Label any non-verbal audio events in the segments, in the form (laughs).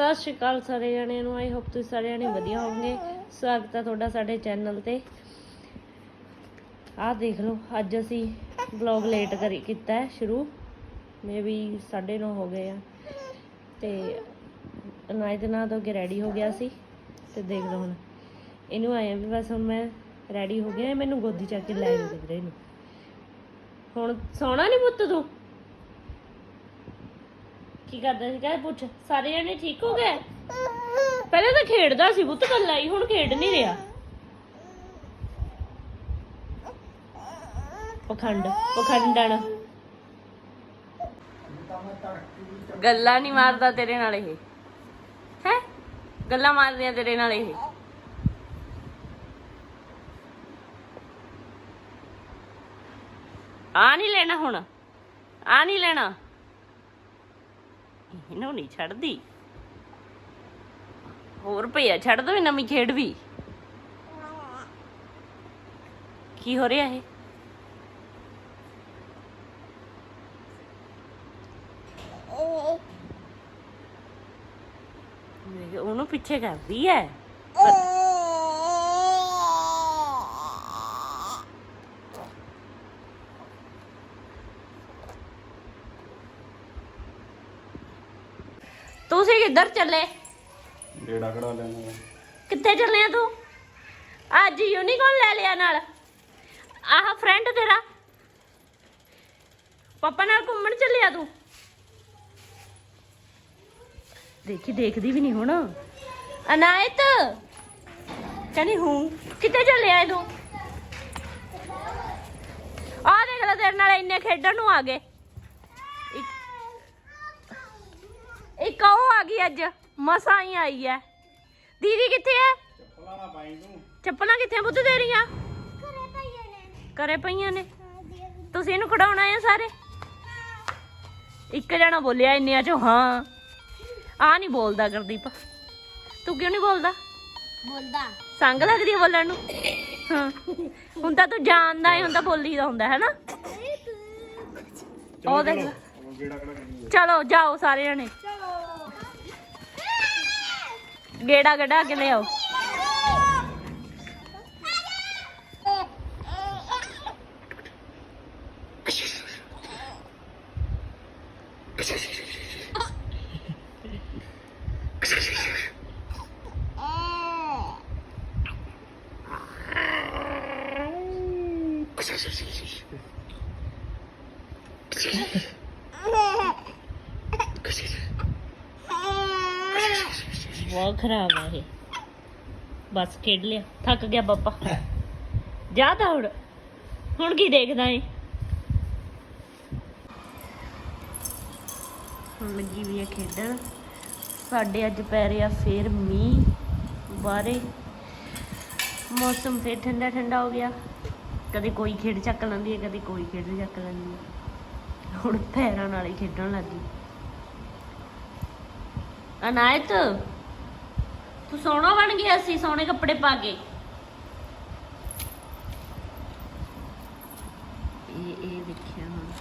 ਸਤਿ ਸ਼੍ਰੀ ਅਕਾਲ ਸਾਰੇ ਜਣਿਆਂ ਨੂੰ ਆਈ ਹੋਪ ਤੁਸੀਂ ਸਾਰੇ ਜਣੇ ਵਧੀਆ ਹੋਵੋਗੇ। ਸਵਾਗਤ ਹੈ ਤੁਹਾਡਾ ਸਾਡੇ ਚੈਨਲ ਤੇ। ਆਹ ਦੇਖ ਲਓ, ਅੱਜ ਅਸੀਂ ਵਲੌਗ ਲੇਟ ਕਰੀ, ਕੀਤਾ ਹੈ, ਸ਼ੁਰੂ। ਮੇਬੀ 9:30 ਹੋ ਗਏ ਆ। ਤੇ ਅਨਾਇਤ ਨਾਲ ਤੋਂ ਕੇ ਰੈਡੀ ਹੋ ਗਿਆ ਸੀ। ਤੇ ਦੇਖ ਲਓ ਹੁਣ, ਇਹਨੂੰ ਆਇਆ ਵੀ ਬਸ ਹੁਣ ਮੈਂ ਰੈਡੀ ਹੋ ਗਿਆ ਮੈਨੂੰ ਗੋਦੀ ਚੱਕ ਕੇ ਲੈ ਗਏ ਕਿਧਰੇ ਇਹਨੂੰ। ਹੁਣ ਸੌਣਾ ਨਹੀਂ ਪੁੱਤ ਤੂੰ? ਕੀ ਕਰਦਾ ਸੀ? ਕਹਿ ਪੁੱਛ, ਸਾਰੇ ਜਣੇ ਠੀਕ ਹੋ ਗਏ? ਪਹਿਲਾਂ ਤਾਂ ਖੇਡਦਾ ਸੀ ਬੁੱਤ ਕੱਲਾ ਹੀ, ਹੁਣ ਖੇਡ ਨਹੀਂ ਰਿਹਾ। ਪਖੰਡ ਪਖੰਡਣ ਗੱਲਾਂ ਨਹੀਂ ਮਾਰਦਾ ਤੇਰੇ ਨਾਲ ਇਹ। ਹੈ? ਗੱਲਾਂ ਮਾਰਦੀਆਂ ਤੇਰੇ ਨਾਲ ਇਹ। ਆ ਨਹੀਂ ਲੈਣਾ ਹੁਣ। ਆ ਨਹੀਂ ਲੈਣਾ। ਇਹਨੂੰ ਨਹੀਂ ਛੱਡਦੀ। ਹੋਰ ਭਈਆ, ਛੱਡ ਦੋ ਨਵੀਂ ਖੇਡ ਵੀ। ਕੀ ਹੋ ਰਿਹਾ ਇਹ? ਉਹਨੂੰ ਪਿੱਛੇ ਕਰਦੀ ਹੈ ਤੁਸੀਂ ਕਿੱਧਰ ਚੱਲੇ। ਡੇੜਾ ਕਢਾ ਲੈਣਾ ਕਿੱਥੇ ਚੱਲੇ ਆ ਤੂੰ? ਅੱਜ ਯੂਨੀਕੋਰਨ ਲੈ ਲਿਆ ਨਾਲ। ਆਹ ਫਰੈਂਡ ਤੇਰਾ। ਪਾਪਾ ਨਾਲ ਘੁੰਮਣ ਚੱਲਿਆ ਤੂੰ। ਦੇਖੀ ਦੇਖਦੀ ਵੀ ਨਹੀਂ ਹੁਣ। ਅਨਾਇਤ। ਕਹਿੰਦੀ ਹੂੰ। ਕਿੱਥੇ ਚੱਲਿਆ ਇਹ ਤੂੰ? ਆ ਦੇਖ ਲੈ ਤੇਰੇ ਨਾਲ ਇੰਨੇ ਖੇਡਣ ਨੂੰ ਆ ਗਏ। ਇੱਕ ਉਹ ਆ ਗਈ ਅੱਜ ਮਸਾਂ ਹੀ ਆਈ ਹੈ ਦੀਦੀ ਕਿੱਥੇ ਹੈ ਚੱਪਲਾਂ ਨਾ ਪਾਈ ਤੂੰ। ਚੱਪਲਾਂ ਕਿੱਥੇ ਬੁੱਧ ਤੇਰੀਆਂ? ਕਰੇ ਪਈਆਂ ਨੇ। ਤੁਸੀਂ ਇਹਨੂੰ ਕਢਾਉਣਾ ਆ ਸਾਰੇ? ਇੱਕ ਜਣਾ ਬੋਲਿਆ ਇੰਨਿਆਂ ਚੋਂ ਹਾਂ। ਆ ਨਹੀਂ ਬੋਲਦਾ ਗੁਰਦੀਪ। ਤੂੰ ਕਿਉਂ ਨਹੀਂ ਬੋਲਦਾ? ਬੋਲਦਾ। ਸੰਗ ਲੱਗਦੀ ਆ ਬੋਲਣ ਨੂੰ? ਹਾਂ। ਹੁਣ ਤਾਂ ਤੂੰ ਜਾਣਦਾ ਹੈ ਹੁਣ ਤਾਂ ਬੋਲੀਦਾ ਹੁੰਦਾ ਹੈ ਨਾ ਉਹ ਦੇਖ ਚਲੋ ਜਾਓ ਸਾਰੇ ਜਣੇ ਗੇੜਾ ਗੜਾ ਕੇ ਲਿਆਓ (laughs) ਬਹੁਤ ਖਰਾਬ ਆ ਇਹ। ਬਸ ਖੇਡ ਲਿਆ। ਥੱਕ ਗਿਆ ਪਾਪਾ। ਜਾ ਤਾਂ ਹੁਣ ਹੁਣ ਕੀ ਦੇਖਦਾ ਏ? ਹੁਣ ਲੱਗੀ ਵੀ ਹੈ ਖੇਡਣ। ਸਾਡੇ ਅੱਜ ਪੈ ਰਿਹਾ ਫੇਰ ਮੀਂਹ। ਬਾਰੇ ਮੌਸਮ ਫੇਰ ਠੰਡਾ ਠੰਡਾ ਹੋ ਗਿਆ। ਕਦੇ ਕੋਈ ਖੇਡ ਚੱਕ ਲੈਂਦੀ ਹੈ ਕਦੇ ਕੋਈ ਖੇਡ ਚੱਕ ਲੈਂਦੀ ਹੈ ਹੁਣ ਪੈਰਾਂ ਨਾਲ ਹੀ ਖੇਡਣ ਲੱਗੀ। ਅਨਾਇਤ। ਤੂੰ ਸੋਹਣਾ ਬਣ ਗਿਆ ਸੀ, ਸੋਹਣੇ ਕੱਪੜੇ ਪਾ ਕੇ। ਇਹ ਇਹ ਦੇਖਿਆ ਹੁਣ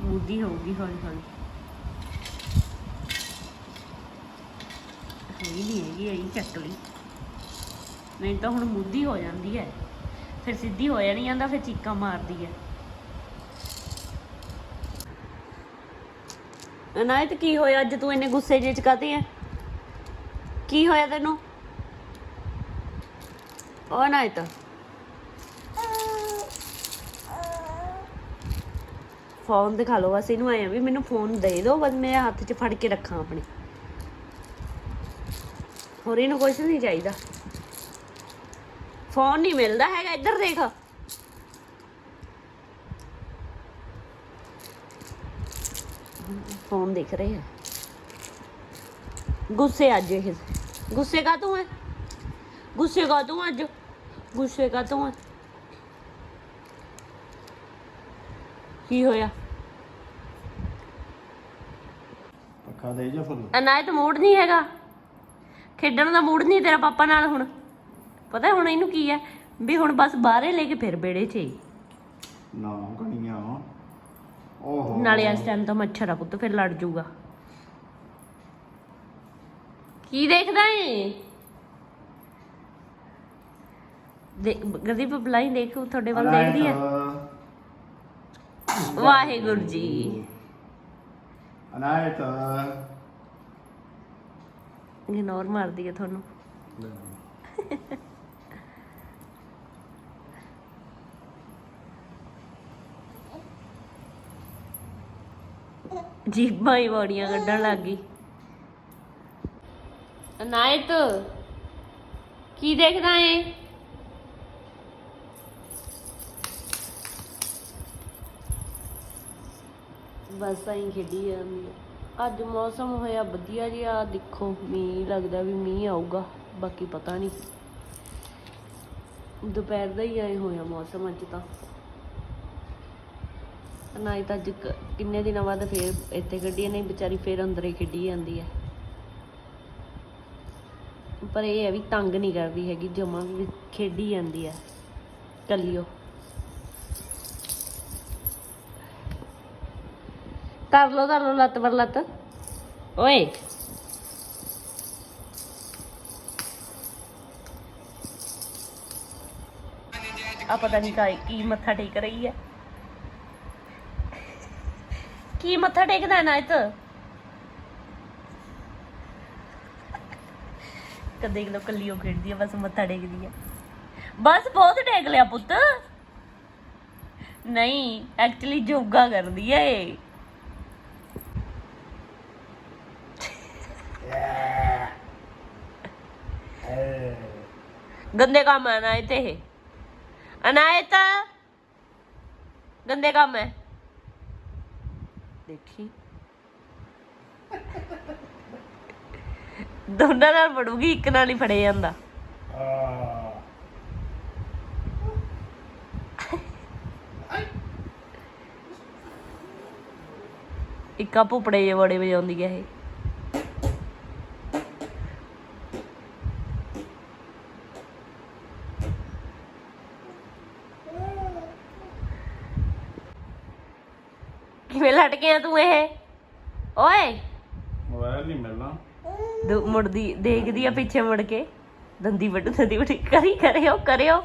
ਮੂਦੀ ਹੋਊਗੀ ਹੌਲੀ ਹੌਲੀ। ਹੋਈ ਨਹੀਂ ਹੈਗੀ ਇਹ ਚੱਕ ਲਈ। ਨਹੀਂ ਤਾਂ ਹੁਣ ਮੁੱਦੀ ਹੋ ਜਾਂਦੀ ਹੈ। ਫਿਰ ਸਿੱਧੀ ਹੋ ਜਾਣੀ ਜਾਂਦਾ ਫਿਰ ਚੀਕਾਂ ਮਾਰਦੀ ਹੈ। ਅਨਾਇਤ, ਕੀ ਹੋਇਆ? ਅੱਜ ਤੂੰ ਇੰਨੇ ਗੁੱਸੇ ਜਿਹੇ ਚ ਕਾਤੇ ਹੈ? ਕੀ ਹੋਇਆ ਤੈਨੂੰ? ਉਹ ਅਨਾਇਤ ਫੋਨ ਦਿਖਾ ਲਓ ਬਸ, ਇਹਨੂੰ ਆਇਆ ਵੀ ਮੈਨੂੰ ਫੋਨ ਦੇ ਦਿਓ, ਬਸ ਮੈਂ ਹੱਥ 'ਚ ਫੜ ਕੇ ਰੱਖਾਂ ਆਪਣੇ। ਹੋਰ ਇਹਨੂੰ ਕੁਛ ਨਹੀਂ ਚਾਹੀਦਾ। ਫੋਨ ਨਹੀਂ ਮਿਲਦਾ ਹੈਗਾ, ਇੱਧਰ ਦੇਖ। ਫੋਨ ਦੇਖ ਰਹੇ। ਆ ਗੁੱਸੇ ਅੱਜ ਇਹ। ਗੁੱਸੇ ਕਾ ਤੂੰ ਹੈ ਗੁੱਸੇ ਕਾ ਤੂੰ ਅੱਜ? ਗੁੱਸੇ ਕਾ ਤੂੰ ਹੈ ਕੀ ਹੋਇਆ? ਪੱਖਾ ਦੇ ਜਾ ਫੁੱਲ। ਅਨਾਇਤ ਮੂਡ ਨਹੀਂ ਹੈਗਾ। ਖੇਡਣ ਦਾ ਮੂਡ ਨਹੀਂ ਤੇਰਾ ਪਾਪਾ ਨਾਲ ਹੁਣ। ਪਤਾ ਹੁਣ ਇਹਨੂੰ ਕੀ ਹੈ ਵੀ ਹੁਣ ਬਸ ਬਾਹਰੇ ਲੈ ਕੇ ਫਿਰ ਬੇੜੇ 'ਚ ਹੀ ਨਾ ਕਣੀਆਂ ਓਹੋ। ਨਾਲੇ ਇਸ ਟਾਈਮ ਤਾਂ ਮੱਛਰ ਆ ਪੁੱਤ ਫਿਰ ਲੜ ਜਾਊਗਾ ਕੀ ਦੇਖਦਾ ਏ? ਦੇ ਗਦੀਪ ਬਲਾਈ ਦੇਖ ਤੁਹਾਡੇ ਵੱਲ ਦੇਖਦੀ ਹੈ। ਵਾਹਿਗੁਰੂ ਜੀ। ਅਨਾਇਤ। ਇਗਨੋਰ ਮਾਰਦੀ ਹੈ ਤੁਹਾਨੂੰ। ਜੀਬਾਂ ਹੀ ਬੜੀਆਂ ਕੱਢਣ ਲੱਗ ਅਨਾਇਤ, ਕੀ ਦੇਖਦਾ ਏ? ਬਸ ਆਈ ਖੇਡੀ ਜਾਂਦੀ ਆ। ਅੱਜ ਮੌਸਮ ਹੋਇਆ ਵਧੀਆ ਜਿਹਾ, ਦੇਖੋ, ਮੀਂਹ ਲੱਗਦਾ ਵੀ ਮੀਂਹ ਆਊਗਾ, ਬਾਕੀ ਪਤਾ ਨਹੀਂ। ਦੁਪਹਿਰ ਦਾ ਹੀ ਆਏ ਹੋਇਆ ਮੌਸਮ ਅੱਜ ਤਾਂ। ਨਾ ਤਾਂ ਅੱਜ ਕ- ਕਿੰਨੇ ਦਿਨਾਂ ਬਾਅਦ ਫੇਰ ਇੱਥੇ ਗੱਡੀ ਨਹੀਂ, ਵਿਚਾਰੀ ਫੇਰ ਅੰਦਰ ਹੀ ਖੇਡੀ ਜਾਂਦੀ ਹੈ ਪਰ ਇਹ ਹੈ ਵੀ ਤੰਗ ਨਹੀਂ ਕਰਦੀ ਹੈਗੀ, ਜਮਾ ਵੀ ਖੇਡੀ ਜਾਂਦੀ ਹੈ। ਕੱਲਿਓ। ਕਰ ਲੋ ਕਰ ਲੋ ਲੱਤ ਪਰ ਲੱਤ। ਓਏ। ਆ ਪਤਾ ਨਹੀਂ ਕਾਇ ਕੀ ਮੱਥਾ ਟੇਕ ਰਹੀ ਹੈ। ਕੀ ਮੱਥਾ ਟੇਕਦਾ ਨਾ ਇਹ ਤਾਂ ਕਦੇ ਦੇਖ ਲੋ ਕੱਲੀ ਉਹ ਖੇਡਦੀ ਆ, ਬਸ ਮੱਥਾ ਟੇਕਦੀ ਆ। ਬਸ ਬਹੁਤ ਟੇਕ ਲਿਆ ਪੁੱਤ। ਨਹੀਂ ਐਕਚੁਅਲੀ ਯੋਗਾ ਕਰਦੀ ਆ ਇਹ। ਗੰਦੇ ਕੰਮ ਹੈ ਨਾ ਤੇ ਇਹ। ਅਨਾਇਤ। ਗੰਦੇ ਕੰਮ ਹੈ ਦੇਖੀ। ਦੋਨਾਂ ਨਾਲ ਫੜੂਗੀ ਇੱਕ ਨਾਲ ਹੀ ਫੜੇ ਜਾਂਦਾ। ਇੱਕਾ ਭੁਪੜੇ ਜੇ ਬੜੇ ਵਜਾਉਂਦੀ ਹੈ ਇਹ। ਕਿਵੇਂ ਲਟਕਿਆ ਤੂੰ ਇਹ? ਓਏ! ਦੋ ਮੁੜਦੀ, ਦੇਖਦੀ ਆ ਪਿੱਛੇ ਮੁੜ ਕੇ। ਦੰਦੀ ਵੱਢ ਦੰਦੀ ਵੱਢ, ਕਰੀ, ਕਰਿਓ ਕਰਿਓ।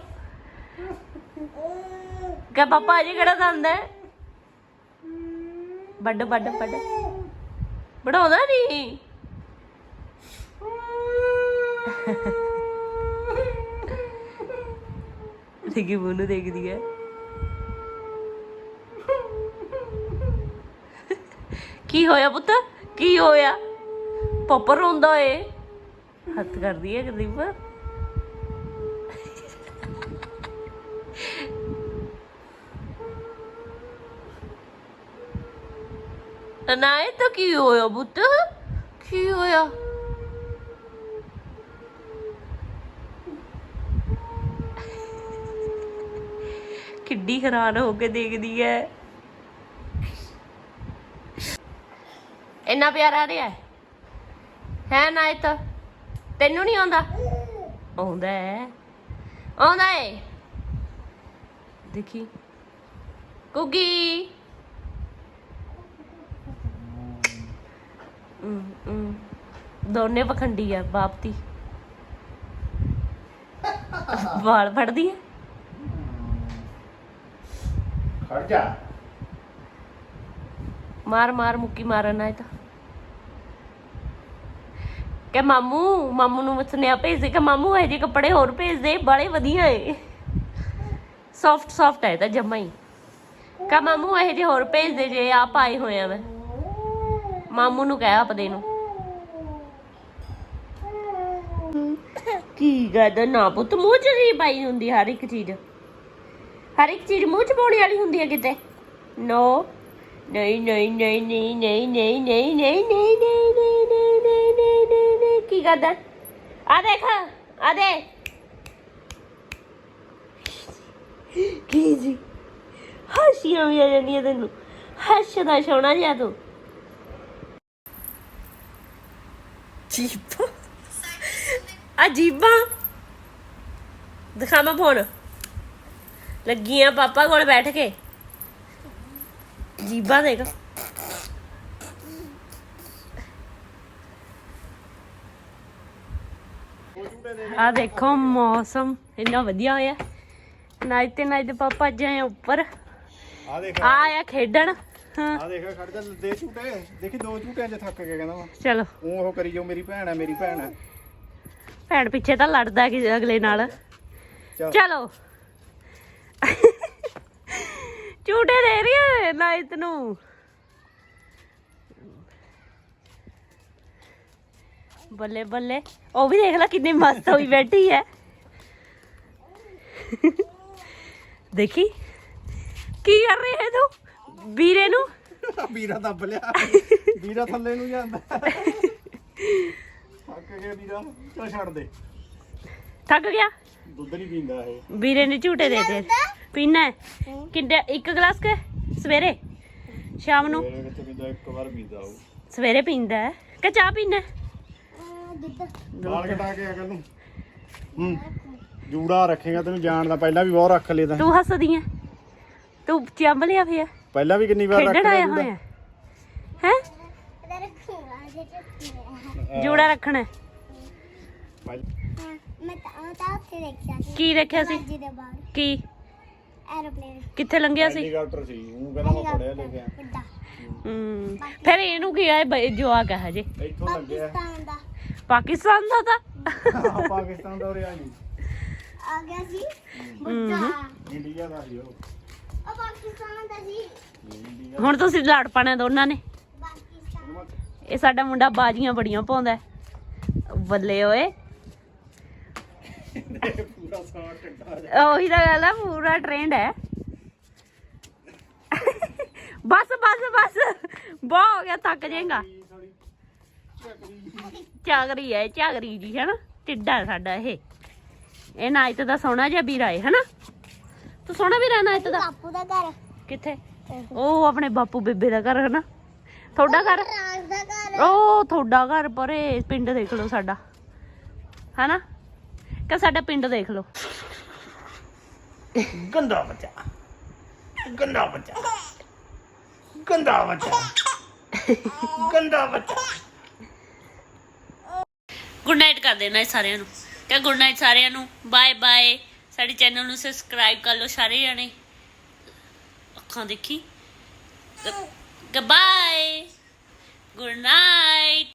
ਕਹ, ਪਾਪਾ, ਅਜੇ ਕਿਹੜਾ ਦੰਦ ਹੈ? ਵੱਡ ਵੱਡ ਵੱਡ ਬੜਾਉਂਦਾ ਨਹੀਂ ਦੇਖੀ ਬੋਨੂੰ ਦੇਖਦੀ ਹੈ। ਕੀ ਹੋਇਆ ਪੁੱਤ? ਕੀ ਹੋਇਆ? ਪਾਪਾ ਰੋਂਦਾ ਏ। ਹੱਥ ਕਰਦੀ ਹੈ ਗਰੀਬ ਅਨਾਏ ਤਾਂ ਕੀ ਹੋਇਆ ਪੁੱਤ? ਕੀ ਹੋਇਆ? ਕਿੱਡੀ ਹੈਰਾਨ ਹੋ ਕੇ ਦੇਖਦੀ ਹੈ ਇੰਨਾ ਪਿਆਰ ਆ ਰਿਹਾ। ਹੈ ਹੈ ਨਾਇਤ? ਤੈਨੂੰ ਨਹੀਂ ਆਉਂਦਾ? ਆਉਂਦਾ ਹੈ। ਆਉਂਦਾ ਹੈ ਦੇਖੀ। ਕੁਗੀ। ਦੋਨੇ ਪਖੰਡੀ ਆ ਬਾਪ ਦੀ ਵਾਲ ਫੜਦੀ ਹੈ ਖੜ ਜਾ। ਮਾਰ ਮਾਰ ਮੁੱਕੀ ਮਾਰਨ ਆਏ ਤਾਂ ਕਿ ਮਾਮੂ ਮਾਮੂ ਨੂੰ ਸੁਨੇਹਾ ਭੇਜ ਦੇ ਕਿ ਮਾਮੂ ਇਹ ਜਿਹੇ ਕੱਪੜੇ ਹੋਰ ਭੇਜ ਦੇ ਬੜੇ ਵਧੀਆ ਏ ਸੌਫਟ ਸੌਫਟ ਹੈ ਤਾਂ ਜਮਾ ਹੀ ਕਾ ਮਾਮੂ ਇਹ ਜਿਹੇ ਹੋਰ ਭੇਜ ਦੇ ਜੇ ਆ ਪਾਏ ਹੋਏ ਮੈਂ ਮਾਮੂ ਨੂੰ ਕਹਿ ਆਪਦੇ ਨੂੰ ਕੀ ਗੱਲ ਨਾ ਪੁੱਤ ਮੂੰਹ ਚ ਨਹੀਂ ਪਾਈ ਹੁੰਦੀ ਹਰ ਇੱਕ ਚੀਜ਼ ਹਰ ਇੱਕ ਚੀਜ਼ ਮੂੰਹ ਚ ਪਾਉਣੀ ਵਾਲੀ ਹੁੰਦੀ ਹੈ ਕਿਤੇ ਨੋ ਨਹੀਂ ਨਹੀਂ ਨਹੀਂ ਨਹੀਂ ਨਹੀਂ ਨਹੀਂ ਨਹੀਂ ਨਹੀਂ ਨਹੀਂ ਨਹੀਂ ਨਹੀਂ ਨਹੀਂ ਨਹੀਂ ਕੀ ਕਰਦਾ? ਆ ਦੇਖ, ਆ ਦੇ। ਕੀ ਜੀ? ਹਾਸੀਆਂ ਵੀ ਆ ਜਾਂਦੀਆਂ ਤੈਨੂੰ। ਹੱਸਦਾ ਸੋਣਾ ਜਿਹਾ ਤੂੰ। ਜੀਬਾ। ਅਜੀਬਾਂ ਦਿਖਾਵਾਂ ਫੋਨ। ਲੱਗੀਆਂ ਪਾਪਾ ਕੋਲ ਬੈਠ ਕੇ। ਜੀਬਾਂ ਦੇਖ ਝੂਟੇ ਦੇ ਆ ਦੇਖੋ ਮੌਸਮ ਇੰਨਾ ਵਧੀਆ ਹੋਇਆ। ਨਾਈਟ ਤੇ ਨਾਈਟ ਦੇ ਪਾਪਾ ਜਾਏ ਉੱਪਰ। ਆ ਦੇਖ। ਆ ਆਇਆ ਖੇਡਣ। ਹਾਂ। ਆ ਦੇਖ ਖੜ ਜਾ ਦੇ ਝੂਟੇ। ਦੇਖੀ ਦੋ ਝੂਟਿਆਂ 'ਚ ਥੱਕ ਕੇ ਕਹਿੰਦਾ ਵਾ ਚਲੋ। ਉਹ ਉਹ ਕਰੀ ਜੋ ਮੇਰੀ ਭੈਣ ਹੈ ਮੇਰੀ ਭੈਣ ਹੈ ਭੈਣ ਪਿੱਛੇ ਤਾਂ ਲੜਦਾ ਕਿ ਅਗਲੇ ਨਾਲ। ਚੱਲ। ਚਲੋ। ਝੂਟੇ ਦੇ ਰਹੀ ਹੈ ਨਾਈਟ ਨੂੰ। ਬੱਲੇ ਬੱਲੇ। ਉਹ ਵੀ ਦੇਖ ਲੈ ਕਿੰਨੀ ਮਸਤ ਹੋਈ ਬੈਠੀ ਹੈ। ਦੇਖੀ? ਕੀ ਕਰ ਰਹੀ ਹੈ ਤੂੰ? ਵੀਰੇ ਨੂੰ? ਵੀਰਾ ਦੱਬ ਲਿਆ। ਵੀਰਾ ਥੱਲੇ ਨੂੰ ਜਾਂਦਾ। ਥੱਕ ਗਿਆ ਵੀਰਾ। ਚਲ ਛੱਡ ਦੇ। ਥੱਕ ਗਿਆ? ਦੁੱਧ ਨਹੀਂ ਪੀਂਦਾ ਇਹ। ਵੀਰੇ ਨੇ ਝੂਟੇ ਦੇ ਦੇ ਪੀਣਾ? ਕਿੰਨੇ ਇੱਕ ਗਲਾਸ ਕੇ ਸਵੇਰੇ? ਸ਼ਾਮ ਨੂੰ? ਵਿੱਚ ਪੀਂਦਾ ਇੱਕ ਵਾਰ ਪੀਂਦਾ ਉਹ। ਸਵੇਰੇ ਪੀਂਦਾ ਕਿ ਚਾਹ ਪੀਣਾ ਵਾਲ ਕਟਾ ਕੇ ਅਗਲ ਨੂੰ। ਹੂੰ ਜੂੜਾ ਰੱਖੇਗਾ ਤੈਨੂੰ ਜਾਣ ਦਾ। ਪਹਿਲਾਂ ਵੀ ਬਹੁਤ ਰੱਖ ਲਿਆ ਤਾਂ। ਤੂੰ ਹੱਸਦੀ ਐ? ਤੂੰ ਚੰਬ ਲਿਆ ਪਿਆ ਪਹਿਲਾਂ ਵੀ ਕਿੰਨੀ ਵਾਰ ਰੱਖ ਖੇਡਣ ਆਇਆ ਲਿਆ ਹੋਇਆ? ਹੈ? ਜੂੜਾ ਰੱਖਣਾ। ਹੈ। ਮੈਂ ਤਾਂ ਤਾਂ ਉੱਥੇ ਦੇਖਿਆ ਸੀ ਕੀ ਦੇਖਿਆ ਸੀ? ਜੀ ਦੇ ਬਾਹਰ ਕੀ? ਐਰੋਪਲੇਨ ਕਿੱਥੇ ਲੰਘਿਆ ਸੀ? ਹੈਲੀਕਾਪਟਰ ਸੀ ਉਹ ਕਹਿੰਦਾ ਮੈਂ ਪੜਿਆ ਲਿਖਿਆ। ਵੱਡਾ ਹੂੰ। ਫਿਰ ਇਹਨੂੰ ਕੀ ਆ ਜਵਾਕ ਹੈ ਹਜੇ। ਇੱਥੋਂ ਲੱਗਿਆ। ਪਾਕਿਸਤਾਨ ਦਾ। ਪਾਕਿਸਤਾਨ ਦਾ ਤਾਂ। ਹਾਂ, ਪਾਕਿਸਤਾਨ ਦਾ ਆ ਜੀ। ਆ ਗਿਆ ਸੀ ਵੱਡਾ ਇੰਡੀਆ ਦਾ ਸੀ ਉਹ। ਉਹ ਪਾਕਿਸਤਾਨ ਦਾ ਇੰਡੀਆ। ਹੁਣ ਤੁਸੀਂ ਲੜ ਪਾਣਾ ਦੋਨਾਂ ਨੇ। ਪਾਕਿਸਤਾਨ। ਇਹ ਸਾਡਾ ਮੁੰਡਾ ਬਾਜੀਆਂ ਬੜੀਆਂ ਪਾਉਂਦਾ ਹੈ। ਬੱਲੇ ਓਏ। ਪੂਰਾ ਸਾਹ ਟੱਡਾ ਉਹੀ ਤਾਂ ਗੱਲ ਆ ਪੂਰਾ ਟ੍ਰੈਂਡ ਹੈ। ਬਸ ਬਸ ਬਸ। ਬਹੁਤ ਹੋ ਗਿਆ ਥੱਕ ਜਾਏਗਾ। ਚਾਗਰੀ ਹੈ ਚਾਗਰੀ ਜੀ ਹੈ ਨਾ ਟਿੱਡਾ ਸਾਡਾ ਇਹ। ਇਹ ਨਾਇਤ ਦਾ ਸੋਹਣਾ ਜਿਹਾ ਵੀਰਾ ਹੈ ਹਨਾ? ਤੂੰ ਸੋਹਣਾ ਵੀਰਾ ਨਾਇਤ ਦਾ? ਬਾਪੂ ਦਾ ਘਰ। ਕਿੱਥੇ? ਉਹ ਆਪਣੇ ਬਾਪੂ ਬੇਬੇ ਦਾ ਘਰ ਹੈ ਨਾ ਤੁਹਾਡਾ ਘਰ? ਉਹ ਤੁਹਾਡਾ ਘਰ ਪਰੇ ਪਿੰਡ ਦੇਖ ਲਓ ਸਾਡਾ। ਹਨਾ? ਕਿ ਸਾਡਾ ਪਿੰਡ ਦੇਖ ਲਓ। ਗੰਦਾ ਬੱਚਾ। ਗੰਦਾ ਬੱਚਾ। ਗੰਦਾ ਬੱਚਾ। ਗੰਦਾ ਬੱਚਾ। ਗੁੱਡ ਨਾਈਟ ਕਰ ਦੇਣਾ ਇਹ ਸਾਰਿਆਂ ਨੂੰ। ਕਿ ਗੁੱਡ ਨਾਈਟ ਸਾਰਿਆਂ ਨੂੰ। ਬਾਏ ਬਾਏ ਸਾਡੇ ਚੈਨਲ ਨੂੰ ਸਬਸਕ੍ਰਾਈਬ ਕਰ ਲਓ ਸਾਰੇ ਜਣੇ। ਅੱਖਾਂ ਦੇਖੀ। Bye good night